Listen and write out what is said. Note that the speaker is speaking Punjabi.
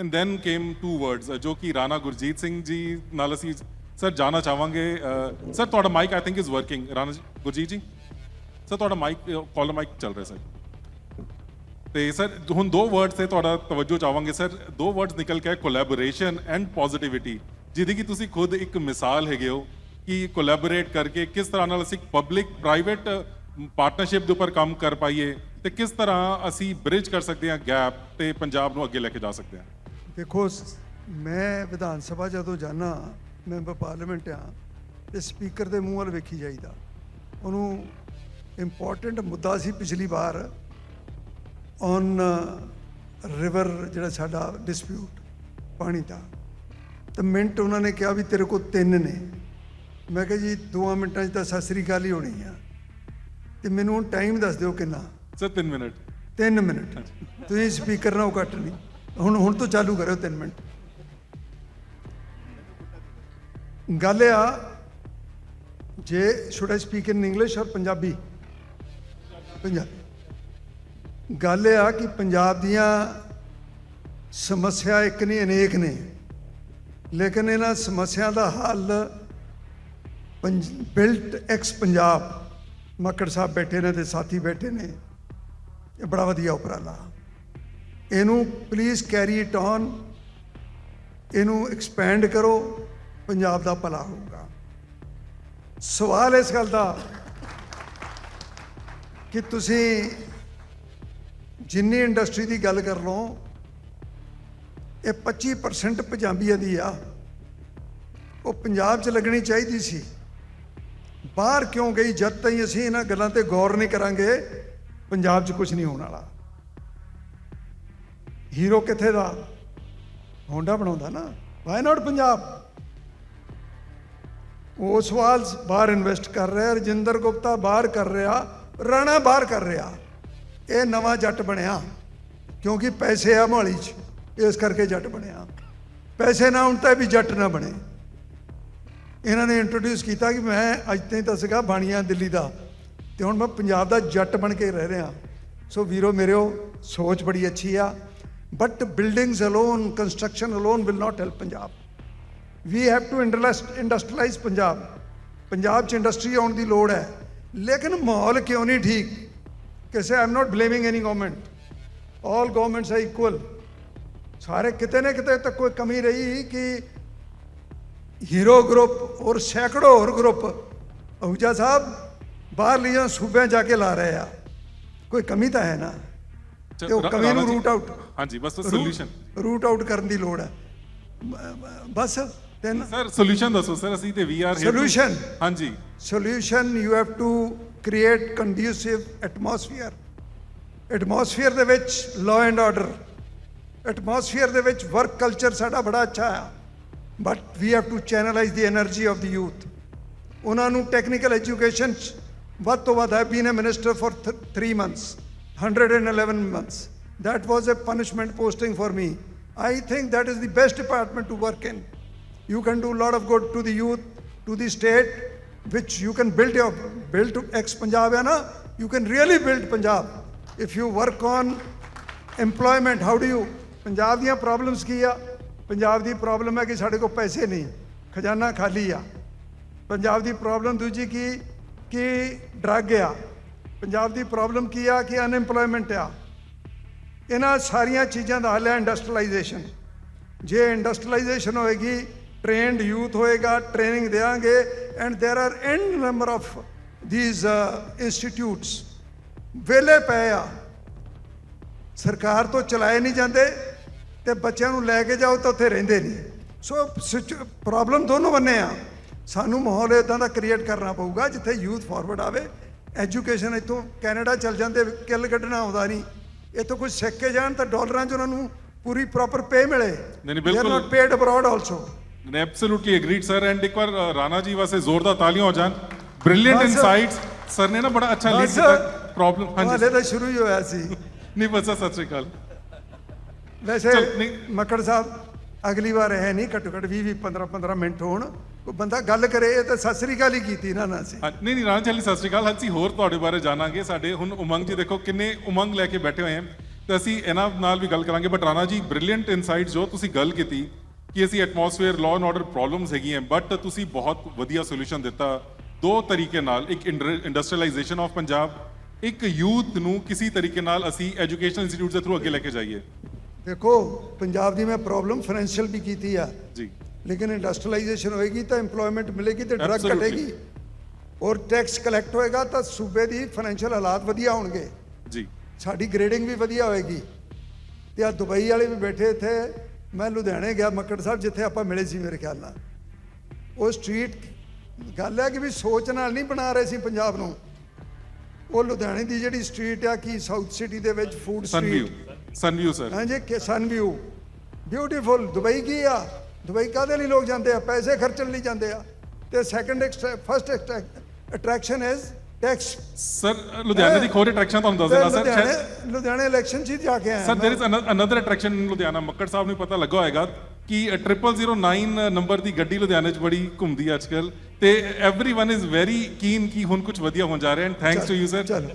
And then came to words ਜੋ ਕਿ ਰਾਣਾ ਗੁਰਜੀਤ ਸਿੰਘ ਜੀ ਨਾਲ ਅਸੀਂ ਸਰ ਜਾਣਾ ਚਾਹਾਂਗੇ uh, ਸਰ ਤੁਹਾਡਾ mic I think is working Rana Gurjeet ji sir ਤੁਹਾਡਾ ਮਾਈਕ ਕਾਲਰ ਮਾਈਕ ਚੱਲ ਰਿਹਾ ਸਰ ਤੇ ਸਰ ਹੁਣ ਦੋ ਵਰਡਸ ਤੇ ਤੁਹਾਡਾ ਤਵੱਜੋ ਚਾਹਾਂਗੇ ਸਰ ਦੋ ਵਰਡਸ ਨਿਕਲ ਕੇ ਆਏ ਕੋਲੈਬੋਰੇਸ਼ਨ ਐਂਡ ਪੋਜ਼ਿਟਿਵਿਟੀ ਜਿਹਦੀ ਕਿ ਤੁਸੀਂ ਖੁਦ ਇੱਕ ਮਿਸਾਲ ਹੈਗੇ ਹੋ ਕਿ ਕੋਲੈਬੋਰੇਟ ਕਰਕੇ ਕਿਸ ਤਰ੍ਹਾਂ ਨਾਲ ਅਸੀਂ ਪਬਲਿਕ ਪ੍ਰਾਈਵੇਟ ਪਾਰਟਨਰਸ਼ਿਪ ਦੇ ਉੱਪਰ ਕੰਮ ਕਰ ਪਾਈਏ ਤੇ ਕਿਸ ਤਰ੍ਹਾਂ ਅਸੀਂ ਬ੍ਰਿਜ ਕਰ ਸਕਦੇ ਹਾਂ ਗੈਪ ਤੇ ਪੰਜਾਬ ਨੂੰ ਅੱਗੇ ਲੈ ਕੇ ਜਾ ਸਕਦੇ ਹਾਂ। ਦੇਖੋ ਮੈਂ ਵਿਧਾਨ ਸਭਾ ਜਦੋਂ ਜਾਣਾ ਮੈਂਬਰ ਪਾਰਲੀਮੈਂਟ ਆ ਤੇ ਸਪੀਕਰ ਦੇ ਮੂੰਹ ਵੱਲ ਵੇਖੀ ਜਾਈਦਾ। ਉਹਨੂੰ ਇੰਪੋਰਟੈਂਟ ਮੁੱਦਾ ਸੀ ਪਿਛਲੀ ਵਾਰ ਔਨ ਰਿਵਰ ਜਿਹੜਾ ਸਾਡਾ ਡਿਸਪਿਊਟ ਪਾਣੀ ਦਾ। ਤੇ ਮਿੰਟ ਉਹਨਾਂ ਨੇ ਕਿਹਾ ਵੀ ਤੇਰੇ ਕੋਲ ਤਿੰਨ ਨੇ। ਮੈਂ ਕਿਹਾ ਜੀ ਦੋਆਂ ਮਿੰਟਾਂ 'ਚ ਤਾਂ ਸਤਿ ਸ੍ਰੀ ਅਕਾਲ ਹੀ ਹੋਣੀ ਆ। ਤੇ ਮੈਨੂੰ ਹੁਣ ਟਾਈਮ ਦੱਸ ਦਿਓ ਕਿੰਨਾ। Sir 3 minute. ਤਿੰਨ ਮਿੰਟ। ਤੁਸੀਂ ਸਪੀਕਰ ਨਾਲ ਕੱਟ ਨਹੀਂ। ਹੁਣ ਹੁਣ ਤੋਂ ਚਾਲੂ ਕਰਿਓ ਤਿੰਨ ਮਿੰਟ। ਗੱਲ ਆ, ਜੇ should I speak in English or Punjabi? Punjabi ਗੱਲ ਇਹ ਆ ਕਿ ਪੰਜਾਬ ਦੀਆਂ ਸਮੱਸਿਆ ਇੱਕ ਨਹੀਂ, ਅਨੇਕ ਨੇ। ਲੇਕਿਨ ਇਹਨਾਂ ਸਮੱਸਿਆ ਦਾ ਹੱਲ ਬਿਲਟ ਐਕਸ ਪੰਜਾਬ, ਮੱਕੜ ਸਾਹਿਬ ਬੈਠੇ ਨੇ ਤੇ ਸਾਥੀ ਬੈਠੇ ਨੇ। ਇਹ ਬੜਾ ਵਧੀਆ ਉਪਰਾਲਾ। ਇਹਨੂੰ ਪਲੀਜ਼ ਕੈਰੀ ਇਟ ਔਨ ਇਹਨੂੰ ਐਕਸਪੈਂਡ ਕਰੋ। ਪੰਜਾਬ ਦਾ ਭਲਾ ਹੋਊਗਾ। ਸਵਾਲ ਇਸ ਗੱਲ ਦਾ ਕਿ ਤੁਸੀਂ ਜਿੰਨੀ ਇੰਡਸਟਰੀ ਦੀ ਗੱਲ ਕਰ ਲਓ, ਇਹ 25% ਪੰਜਾਬੀਆਂ ਦੀ ਆ। ਉਹ ਪੰਜਾਬ 'ਚ ਲੱਗਣੀ ਚਾਹੀਦੀ ਸੀ। ਬਾਹਰ ਕਿਉਂ ਗਈ? ਜਦ ਤਾਈਂ ਅਸੀਂ ਇਹਨਾਂ ਗੱਲਾਂ ਤੇ ਗੌਰ ਨਹੀਂ ਕਰਾਂਗੇ, ਪੰਜਾਬ 'ਚ ਕੁਝ ਨਹੀਂ ਹੋਣ ਵਾਲਾ। ਹੀਰੋ ਕਿੱਥੇ ਦਾ? ਹੋਂਡਾ ਬਣਾਉਂਦਾ ਨਾ। Why not Punjab? ਉਹ ਸਵਾਲ ਬਾਹਰ ਇਨਵੈਸਟ ਕਰ ਰਿਹਾ, ਰਜਿੰਦਰ ਗੁਪਤਾ ਬਾਹਰ ਕਰ ਰਿਹਾ, ਰਾਣਾ ਬਾਹਰ ਕਰ ਰਿਹਾ। ਇਹ ਨਵਾਂ ਜੱਟ ਬਣਿਆ, ਕਿਉਂਕਿ ਪੈਸੇ ਆ ਮੋਹਾਲੀ 'ਚ, ਇਸ ਕਰਕੇ ਜੱਟ ਬਣਿਆ। ਪੈਸੇ ਨਾ ਹੁਣ ਤਾਂ ਇਹ ਵੀ ਜੱਟ ਨਾ ਬਣੇ। ਇਹਨਾਂ ਨੇ ਇੰਟਰੋਡਿਊਸ ਕੀਤਾ ਕਿ ਮੈਂ ਅੱਜ ਤਾਈਂ ਤਾਂ ਸੀਗਾ ਬਾਣੀਆਂ ਦਿੱਲੀ ਦਾ। ਤੇ ਹੁਣ ਮੈਂ ਪੰਜਾਬ ਦਾ ਜੱਟ ਬਣ ਕੇ ਰਹਿ ਰਿਹਾ। ਸੋ ਵੀਰੋ, ਮੇਰਿਓ, ਸੋਚ ਬੜੀ ਅੱਛੀ ਆ। But buildings alone construction alone will not help Punjab we have to industrialise Punjab Punjab 'ਚ ਇੰਡਸਟਰੀ ਆਉਣ ਦੀ ਲੋੜ ਹੈ ਲੇਕਿਨ ਮਾਹੌਲ ਕਿਉਂ ਨਹੀਂ ਠੀਕ ਕਿਸੇ I am not blaming any government all governments are equal ਸਾਰੇ ਕਿਤੇ ਨਾ ਕਿਤੇ ਤਾਂ ਕੋਈ ਕਮੀ ਰਹੀ ਕਿ ਹੀਰੋ ਗਰੁੱਪ ਔਰ ਸੈਂਕੜੋ ਹੋਰ ਗਰੁੱਪ ਅਹੂਜਾ ਸਾਹਿਬ ਬਾਹਰਲੀਆਂ ਸੂਬਿਆਂ ਜਾ ਕੇ ਲਾ ਰਹੇ ਆ ਕੋਈ ਕਮੀ ਤਾਂ ਹੈ ਨਾ ਤੇ ਉਹ ਕਮੀ ਨੂੰ ਰੂਟ ਆਊਟ ਹਾਂਜੀ ਬਸ ਸੋਲੂਸ਼ਨ ਰੂਟ ਆਊਟ ਕਰਨ ਦੀ ਲੋੜ ਹੈ ਬਸ then sir solution ਦੱਸੋ sir ਅਸੀਂ ਤੇ we are here solution ਹਾਂਜੀ solution you have to create conducive atmosphere atmosphere ਦੇ ਵਿੱਚ law and order atmosphere ਦੇ ਵਿੱਚ work culture ਸਾਡਾ ਬੜਾ ਅੱਛਾ ਆ but we have to channelize the energy of the youth ਉਹਨਾਂ ਨੂੰ technical education ਵੱਧ ਤੋਂ ਵੱਧ I been a minister for 3 months 111 months that was a punishment posting for me i think that is the best department to work in you can do a lot of good to the youth to the state which you can build your build to ex punjab hai na you can really build punjab if you work on employment how do you Punjab ਦੀਆਂ ਪ੍ਰੋਬਲਮਸ ਕੀ ਆ ਪੰਜਾਬ ਦੀ ਪ੍ਰੋਬਲਮ ਹੈ ਕਿ ਸਾਡੇ ਕੋਲ ਪੈਸੇ ਨਹੀਂ ਖਜ਼ਾਨਾ ਖਾਲੀ ਆ ਪੰਜਾਬ ਦੀ ਪ੍ਰੋਬਲਮ ਦੂਜੀ ਕੀ ਕਿ ਡਰੱਗ ਆ ਪੰਜਾਬ ਦੀ ਪ੍ਰੋਬਲਮ ਕੀ ਆ ਕਿ ਅਨਐਮਪਲੋਇਮੈਂਟ ਆ ਇਹਨਾਂ ਸਾਰੀਆਂ ਚੀਜ਼ਾਂ ਦਾ ਹੱਲ ਹੈ ਇੰਡਸਟਰੀਲਾਈਜੇਸ਼ਨ ਜੇ ਇੰਡਸਟਰੀਲਾਈਜੇਸ਼ਨ ਹੋਏਗੀ ਟ੍ਰੇਨਡ ਯੂਥ ਹੋਏਗਾ ਟ੍ਰੇਨਿੰਗ ਦੇਾਂਗੇ and there are an number of these institutes ਵੇਲੇ ਪਏ ਆ ਸਰਕਾਰ ਤੋਂ ਚਲਾਏ ਨਹੀਂ ਜਾਂਦੇ ਤੇ ਬੱਚਿਆਂ ਨੂੰ ਲੈ ਕੇ ਜਾਓ ਤਾਂ ਉੱਥੇ ਰਹਿੰਦੇ ਨਹੀਂ ਸੋ ਪ੍ਰੋਬਲਮ ਦੋਨੋਂ ਬੰਨੇ ਆ ਸਾਨੂੰ ਮਾਹੌਲ ਇਦਾਂ ਦਾ ਕ੍ਰੀਏਟ ਕਰਨਾ ਪਊਗਾ ਜਿੱਥੇ ਯੂਥ ਫਾਰਵਰਡ ਆਵੇ ਐਜੂਕੇਸ਼ਨ ਇੱਥੋਂ ਕੈਨੇਡਾ ਚਲ ਜਾਂਦੇ ਕਿੱਲ ਕੱਢਣਾ ਆਉਂਦਾ ਨਹੀਂ। ਇੱਥੋਂ ਕੁਝ ਸਿੱਖ ਕੇ ਜਾਣ ਤਾਂ ਡਾਲਰਾਂ 'ਚ ਉਹਨਾਂ ਨੂੰ ਪੂਰੀ ਪ੍ਰੋਪਰ ਪੇ ਮਿਲੇ। ਨਹੀਂ, ਬਿਲਕੁਲ। Not paid abroad also absolutely agreed sir and ਇੱਕ ਵਾਰ ਰਾਣਾ ਜੀ ਵਾਸਤੇ ਜ਼ੋਰਦਾਰ ਤਾਲੀਆਂ ਹੋ ਜਾਣ। ਬ੍ਰਿਲੀਅੰਟ। ਇਨਸਾਈਟਸ ਸਰ ਨੇ ਨਾ ਬੜਾ ਅੱਛਾ ਲੀਡ। ਕੀਤਾ। ਪ੍ਰੋਬਲਮ ਹਾਂਜੀ ਹਾਲੇ ਤਾਂ ਸ਼ੁਰੂ ਹੀ ਹੋਇਆ ਸੀ। ਨਹੀਂ ਬਸ ਸਤਿ ਸ਼੍ਰੀ ਅਕਾਲ। ਵੈਸੇ। ਮੱਕੜ ਸਾਹਿਬ ਅਗਲੀ ਵਾਰ ਇਹ ਨਹੀਂ ਘੱਟੋ ਘੱਟ 20 20 15 15 ਮਿੰਟ ਹੋਣ। ਕੋਈ ਬੰਦਾ ਗੱਲ ਕਰੇ ਇਹ ਤਾਂ ਸਤਿ ਸ੍ਰੀ ਅਕਾਲ ਹੀ ਕੀਤੀ ਨਾ ਨਾ ਸੀ ਹਾਂ, ਨਹੀਂ ਨਹੀਂ ਰਾਣਾ ਚਾਲੀ ਸਤਿ ਸ਼੍ਰੀ ਅਕਾਲ। ਅਸੀਂ ਹੋਰ ਤੁਹਾਡੇ ਬਾਰੇ ਜਾਣਾਂਗੇ। ਸਾਡੇ ਹੁਣ ਉਮੰਗ ਜੀ ਦੇਖੋ ਕਿੰਨੇ ਉਮੰਗ ਲੈ ਕੇ ਬੈਠੇ ਹੋਏ ਹਨ। ਤਾਂ ਅਸੀਂ ਇਹਨਾਂ ਨਾਲ ਵੀ ਗੱਲ ਕਰਾਂਗੇ। But Rana ji brilliant insight ਜੋ ਤੁਸੀਂ ਗੱਲ ਕੀਤੀ ਕਿ ਅਸੀਂ atmosphere law and order problems ਹੈਗੀਆਂ ਬਟ ਤੁਸੀਂ ਬਹੁਤ ਵਧੀਆ ਸੋਲੂਸ਼ਨ ਦਿੱਤਾ। ਦੋ ਤਰੀਕੇ ਨਾਲ ਇੱਕ ਇੰਡਸਟਰੀਅਲਾਈਜੇਸ਼ਨ ਆਫ ਪੰਜਾਬ ਇੱਕ ਯੂਥ ਨੂੰ ਕਿਸੇ ਤਰੀਕੇ ਨਾਲ ਅਸੀਂ ਐਜੂਕੇਸ਼ਨ ਇੰਸਟੀਚਿਊਟ ਦੇ ਥਰੂ ਅੱਗੇ ਲੈ ਕੇ ਜਾਈਏ। ਦੇਖੋ ਪੰਜਾਬ ਦੀ ਮੈਂ ਪ੍ਰੋਬਲਮ ਫਾਈਨੈਂਸ਼ੀਅਲ ਵੀ ਕੀਤੀ ਆ। ਜੀ। ਲੇਕਿਨ ਇੰਡਸਟਰੀਅਲਾਈਜੇਸ਼ਨ ਹੋਏਗੀ ਤਾਂ EMPLOYMENT ਮਿਲੇਗੀ ਤੇ ਡਰਗ. ਘਟੇਗੀ। ਔਰ ਟੈਕਸ ਕਲੈਕਟ ਹੋਏਗਾ ਤਾਂ ਸੂਬੇ ਦੀ ਫਾਈਨੈਂਸ਼ੀਅਲ ਹਾਲਾਤ ਵਧੀਆ ਹੋਣਗੇ। ਜੀ। ਸਾਡੀ ਗ੍ਰੇਡਿੰਗ ਵੀ ਵਧੀਆ ਹੋਏਗੀ। ਤੇ ਆ ਦੁਬਈ ਵਾਲੇ ਵੀ ਬੈਠੇ ਇੱਥੇ। ਮੈਂ ਲੁਧਿਆਣੇ ਗਿਆ ਮੱਕੜ ਸਾਹਿਬ ਜਿੱਥੇ ਆਪਾਂ ਮਿਲੇ ਸੀ ਮੇਰੇ ਖਿਆਲ ਨਾਲ। ਉਹ ਸਟਰੀਟ ਗੱਲ ਹੈ ਕਿ ਵੀ ਸੋਚ ਨਾਲ ਨਹੀਂ ਬਣਾ ਰਹੇ ਸੀ ਪੰਜਾਬ ਨੂੰ। ਉਹ ਲੁਧਿਆਣੇ ਦੀ ਜਿਹੜੀ ਸਟਰੀਟ ਆ ਕੀ ਸਾਊਥ ਸਿਟੀ ਦੇ ਵਿੱਚ food Sunview street Sunview sir ਹਾਂਜੀ ਕਿ ਸਨ ਵਿਊ ਬਿਊਟੀਫੁਲ ਦੁਬਈ ਕੀ ਆ? ਦੁਬਈ ਕਾਹਦੇ ਲਈ ਲੋਕ ਜਾਂਦੇ ਆ ਪੈਸੇ ਖਰਚਣ ਲਈ ਜਾਂਦੇ ਆ ਤੇ second first attraction is tax sir ਲੁਧਿਆਣੇ ਦੀ ਖੋਰ ਅਟਰੈਕਸ਼ਨ ਤੁਹਾਨੂੰ ਦੱਸ ਦੇਣਾ ਸਰ ਸ਼ਾਇਦ ਲੁਧਿਆਣੇ ਲੁਧਿਆਣੇ ਇਲੈਕਸ਼ਨ 'ਚ ਹੀ ਜਾ ਕੇ ਆਇਆ ਸਰ ਮੈਂ। There is another attraction in Ludhiana Makkar Sahib ਨੂੰ ਪਤਾ ਲੱਗਾ ਹੋਏਗਾ ਕਿ 0009 ਨੰਬਰ ਦੀ ਗੱਡੀ ਲੁਧਿਆਣੇ 'ਚ ਬੜੀ ਘੁੰਮਦੀ ਹੈ ਅੱਜਕੱਲ ਤੇ एवरीवन ਇਜ਼ ਵੈਰੀ ਕੀਨ ਕਿ ਹੁਣ ਕੁਝ ਵਧੀਆ ਹੋਣ ਜਾ ਰਿਹਾ and thanks to you sir ਚਲੋ